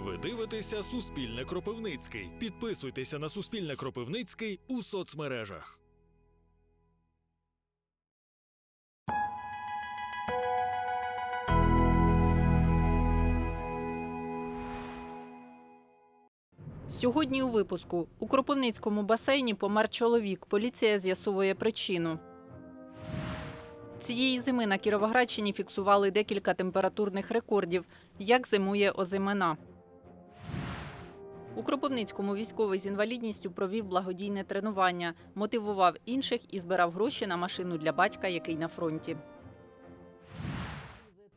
Ви дивитеся Суспільне Кропивницький. Підписуйтеся на Суспільне Кропивницький у соцмережах. Сьогодні у випуску у Кропивницькому басейні помер чоловік. Поліція з'ясовує причину. Цієї зими на Кіровоградщині фіксували декілька температурних рекордів. Як зимує озимина? У Кропивницькому військовий з інвалідністю провів благодійне тренування, мотивував інших і збирав гроші на машину для батька, який на фронті.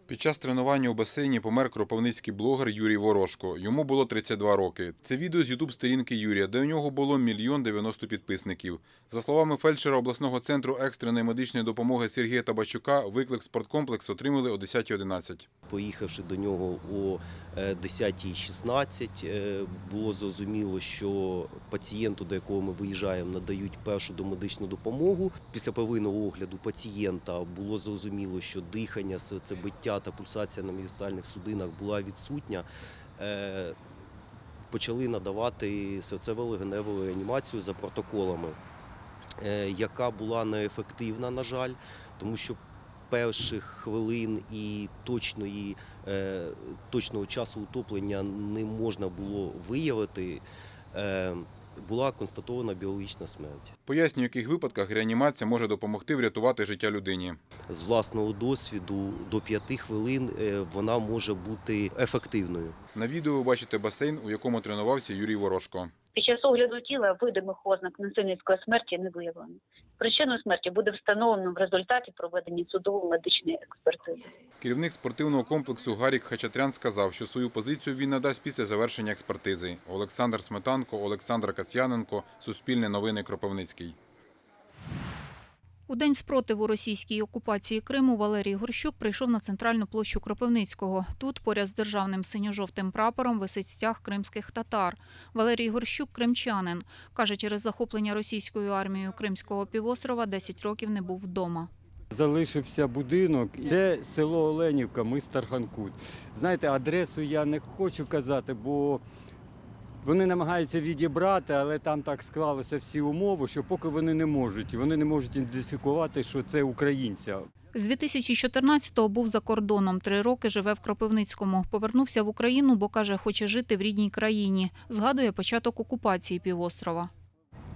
Під час тренування у басейні помер кропивницький блогер Юрій Ворошко. Йому було 32 роки. Це відео з ютуб-сторінки Юрія, де у нього було мільйон 90 підписників. За словами фельдшера обласного центру екстреної медичної допомоги Сергія Табачука, виклик спорткомплекс отримали о 10.11. Поїхавши до нього о е, 10.16, е, було зрозуміло, що пацієнту, до якого ми виїжджаємо, надають першу домедичну допомогу. Після первинного огляду пацієнта було зрозуміло, що дихання, серцебиття та пульсація на міжстальних судинах була відсутня. Е, Почали надавати серцево-легеневу реанімацію за протоколами, е, яка була неефективна, на жаль, тому що перших хвилин і точної, е, точного часу утоплення не можна було виявити, була констатована біологічна смерть. Пояснює, в яких випадках реанімація може допомогти врятувати життя людині. З власного досвіду до п'яти хвилин е, вона може бути ефективною. На відео ви бачите басейн, у якому тренувався Юрій Ворошко. Під час огляду тіла видимих ознак насильницької смерті не виявлено. Причину смерті буде встановлено в результаті проведення судово-медичної експертизи. Керівник спортивного комплексу Гарік Хачатрян сказав, що свою позицію він надасть після завершення експертизи. Олександр Сметанко, Олександр Касьяненко, Суспільне новини Кропивницький. У день спротиву російській окупації Криму Валерій Горщук прийшов на центральну площу Кропивницького. Тут, поряд з державним синьо-жовтим прапором, висить стяг кримських татар. Валерій Горщук – кримчанин. Каже, через захоплення російською армією Кримського півострова 10 років не був вдома. Залишився будинок. Це село Оленівка, ми Тарханкут. Знаєте, адресу я не хочу казати, бо вони намагаються відібрати, але там так склалося всі умови, що поки вони не можуть. Вони не можуть ідентифікувати, що це українця. З 2014-го був за кордоном. Три роки живе в Кропивницькому. Повернувся в Україну, бо, каже, хоче жити в рідній країні. Згадує початок окупації півострова.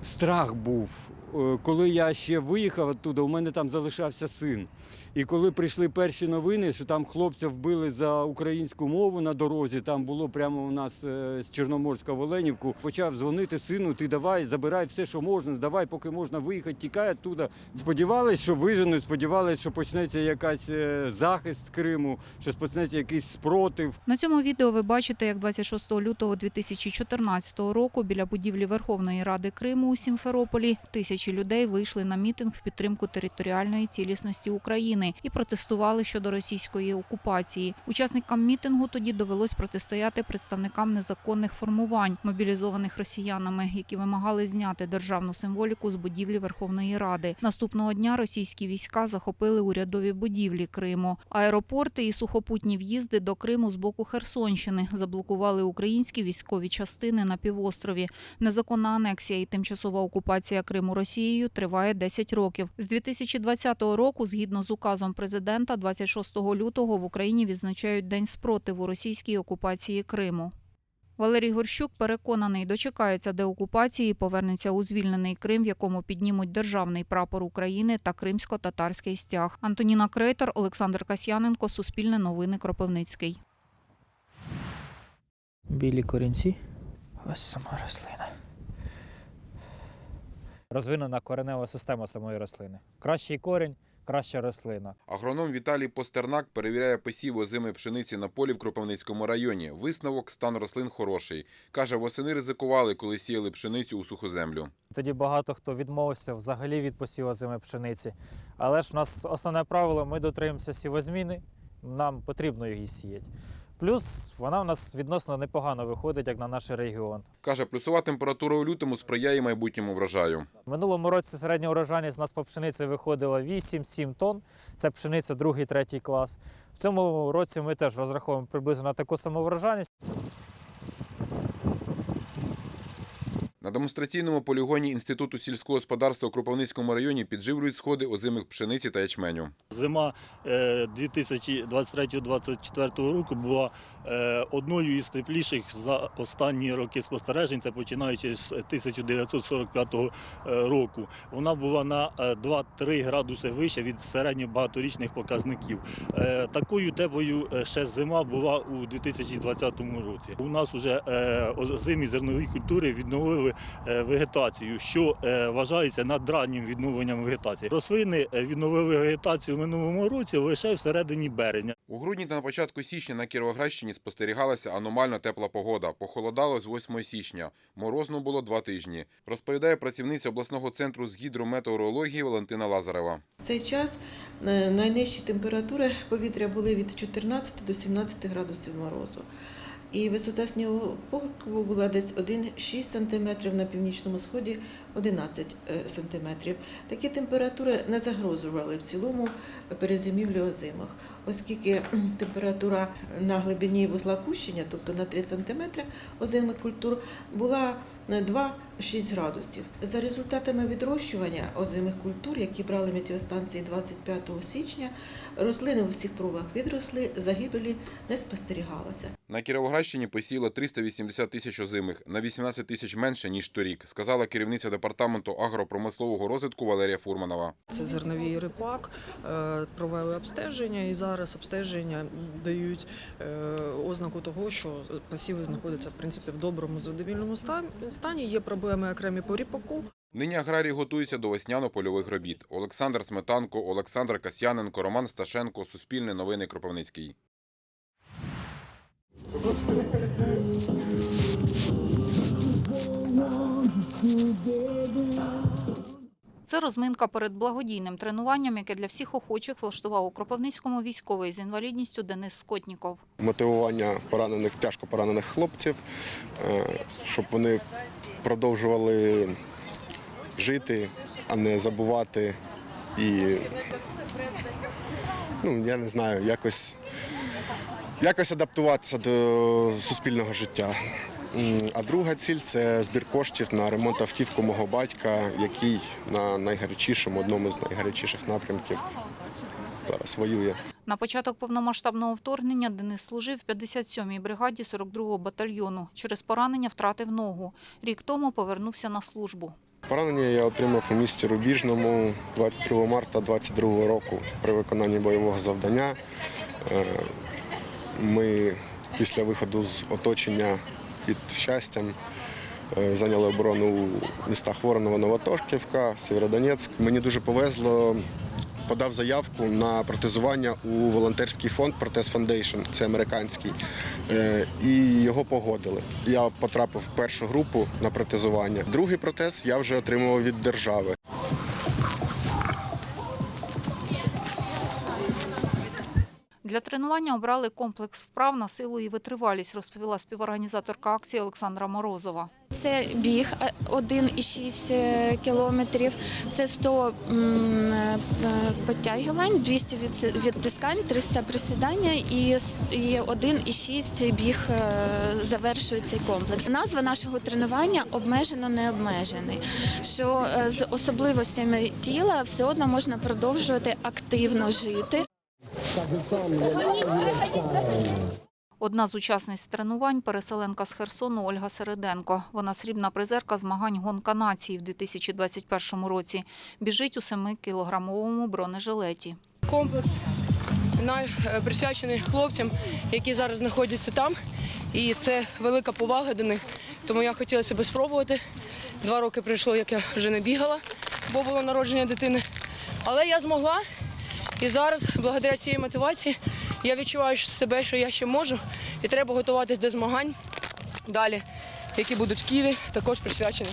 Страх був. Е, Коли я ще виїхав оттуда, у мене там залишався син. І коли прийшли перші новини, що там хлопця вбили за українську мову на дорозі, там було прямо у нас е, з Чорноморська в Оленівку, почав дзвонити сину, ти давай, забирай все, що можна, давай, поки можна виїхати, тікай оттуда. Сподівались, що виженуть, сподівались, що почнеться якась е, захист Криму, що почнеться якийсь спротив. На цьому відео ви бачите, як 26 лютого 2014 року біля будівлі Верховної Ради Криму у Сімферополі тисячі людей вийшли на мітинг в підтримку територіальної цілісності України і протестували щодо російської окупації. Учасникам мітингу тоді довелось протистояти представникам незаконних формувань, мобілізованих росіянами, які вимагали зняти державну символіку з будівлі Верховної Ради. Наступного дня російські війська захопили урядові будівлі Криму, аеропорти і сухопутні в'їзди до Криму з боку Херсонщини заблокували українські військові частини на півострові. Незаконна анексія і тимчасова окупація Криму Росією триває 10 років. З 2020 року, згідно з указом президента, 26 лютого в Україні відзначають День спротиву російській окупації Криму. Валерій Горщук переконаний, дочекається деокупації повернеться у звільнений Крим, в якому піднімуть державний прапор України та кримсько-татарський стяг. Антоніна Крейтор, Олександр Касьяненко, Суспільне новини Кропивницький. білі корінці. Ось сама рослина. Розвинена коренева система самої рослини. Кращий корінь, краща рослина. Агроном Віталій Постернак перевіряє посів озими пшениці на полі в Кропивницькому районі. Висновок стан рослин хороший. Каже, восени ризикували, коли сіяли пшеницю у сухоземлю. Тоді багато хто відмовився взагалі від посіву зими пшениці. Але ж в нас основне правило, ми дотримуємося сівозміни, нам потрібно її сіяти. Плюс вона в нас відносно непогано виходить, як на наш регіон. Каже, плюсова температура у лютому сприяє майбутньому врожаю. В минулому році середня урожайність у нас по пшениці виходила 8-7 тонн. Це пшениця другий, третій клас. В цьому році ми теж розраховуємо приблизно на таку саму врожайність. Демонстраційному полігоні Інституту сільського господарства у Кропивницькому районі підживлюють сходи озимих пшениці та ячменю. Зима е, 2023-2024 року була е, одною із тепліших за останні роки спостережень, це починаючи з 1945 року. Вона була на е, 2-3 градуси вище від середньобагаторічних показників. Е, Такою теплою е, ще зима була у 2020 році. У нас вже озимі зернові культури відновили е, вегетацію, що е, вважається надраннім відновленням вегетації. Рослини е, відновили вегетацію в минулому році лише всередині березня. У грудні та на початку січня на Кіровоградщині спостерігалася аномально тепла погода. Похолодало з 8 січня. Морозно було два тижні. Розповідає працівниця обласного центру з гідрометеорології Валентина Лазарева. В цей час е, найнижчі температури повітря були від 14 до 17 градусів морозу. І висота снігового покриву була десь 1,6 см, на північному сході 11 см. Такі температури не загрожували в цілому перезимівлі озимих, оскільки температура на глибині вузла кущення, тобто на 3 см озимих культур, була е, 2-6 градусів. За результатами відрощування озимих культур, які брали метеостанції 25 січня, рослини у всіх пробах відросли, загибелі не спостерігалося. На Кіровоградщині посіяло 380 тисяч озимих, на 18 тисяч менше, ніж торік, сказала керівниця департаменту агропромислового розвитку Валерія Фурманова. Це зерновий рипак, е, провели обстеження і зараз обстеження дають е, ознаку того, що посіви знаходяться в принципі в доброму задовільному стані. Є проблеми окремі по ріпаку. Нині аграрії готуються до весняно-польових робіт. Олександр Сметанко, Олександр Касьяненко, Роман Сташенко, Суспільне новини Кропивницький. Це розминка перед благодійним тренуванням, яке для всіх охочих влаштував у Кропивницькому військовий з інвалідністю Денис Скотніков. мотивування поранених, тяжко поранених хлопців, е, щоб вони продовжували жити, а не забувати і ну, я не знаю, якось, якось адаптуватися до суспільного життя. А друга ціль це збір коштів на ремонт автівки мого батька, який на найгарячішому, одному з найгарячіших напрямків зараз воює. На початок повномасштабного вторгнення Денис служив в 57-й бригаді 42-го батальйону. Через поранення втратив ногу. Рік тому повернувся на службу. Поранення я отримав у місті Рубіжному 22 марта 22 року при виконанні бойового завдання. Ми після виходу з оточення під щастям е, зайняли оборону у містах Воронова, Новотошківка, Сєвєродонецьк. Мені дуже повезло. Подав заявку на протезування у волонтерський фонд Протез Foundation, це американський, е, і його погодили. Я потрапив в першу групу на протезування. Другий протез я вже отримував від держави. Для тренування обрали комплекс вправ на силу і витривалість, розповіла співорганізаторка акції Олександра Морозова. Це біг е, 1,6 е, кілометрів, це 100 м, е, підтягувань, 200 відтискань, 300 присідання і с- і 1,6 біг е, завершує цей комплекс. Назва нашого тренування обмежено не обмежений, що е, з особливостями тіла все одно можна продовжувати активно жити. Одна з учасниць тренувань – переселенка з Херсону Ольга Середенко. Вона срібна призерка змагань «Гонка нації» в 2021 році. Біжить у 7-кілограмовому бронежилеті. комплекс е, присвячений хлопцям, які зараз знаходяться там. І це велика повага до них. Тому я хотіла себе спробувати. Два роки пройшло, як я вже не бігала, бо було народження дитини. Але я змогла. І зараз, благодаря цій мотивації, я відчуваю себе, що я ще можу, і треба готуватись до змагань далі, які будуть в Києві, також присвячені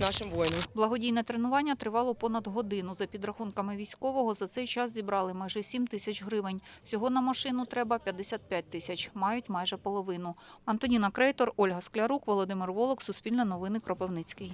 нашим воїнам. Благодійне тренування тривало понад годину. За підрахунками військового, за цей час зібрали майже 7 тисяч гривень. Всього на машину треба 55 тисяч. Мають майже половину. Антоніна Крейтор, Ольга Склярук, Володимир Волок, Суспільне новини, Кропивницький.